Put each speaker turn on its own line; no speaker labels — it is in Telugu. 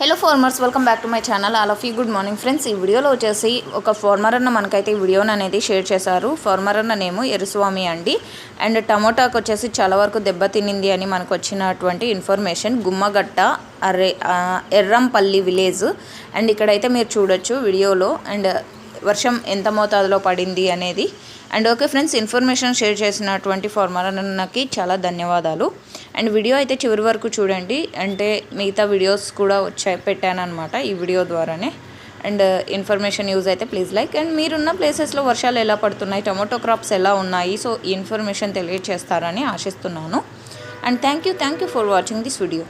Hello farmers welcome back to my channel all of you good morning friends ఈ వీడియోలో వచ్చేసి ఒక ఫార్మర్ అన్న మనకైతే ఈ వీడియోని అనేది షేర్ చేశారు. ఫార్మర్ అన్న నేము ఎరుస్వామి అండి. అండ్ టమోటాకు వచ్చేసి చాలా వరకు దెబ్బతినింది అని మనకు వచ్చినటువంటి ఇన్ఫర్మేషన్ గుమ్మగట్ట అరే ఎర్రంపల్లి విలేజ్ అండ్ ఇక్కడైతే మీరు చూడొచ్చు వీడియోలో. అండ్ వర్షం ఎంత మోతాదులో పడింది అనేది. And okay friends information share చేసినటువంటి ఫార్మర్ అన్నకి చాలా ధన్యవాదాలు. అండ్ వీడియో అయితే చివరి వరకు చూడండి. అంటే మిగతా వీడియోస్ కూడా వచ్చాయి పెట్టాను అనమాట ఈ వీడియో ద్వారానే. అండ్ ఇన్ఫర్మేషన్ యూజ్ అయితే ప్లీజ్ లైక్. అండ్ మీరున్న ప్లేసెస్లో వర్షాలు ఎలా పడుతున్నాయి టొమాటో క్రాప్స్ ఎలా ఉన్నాయి సో ఈ ఇన్ఫర్మేషన్ తెలియజేస్తారని ఆశిస్తున్నాను. And thank you thank you for watching this video.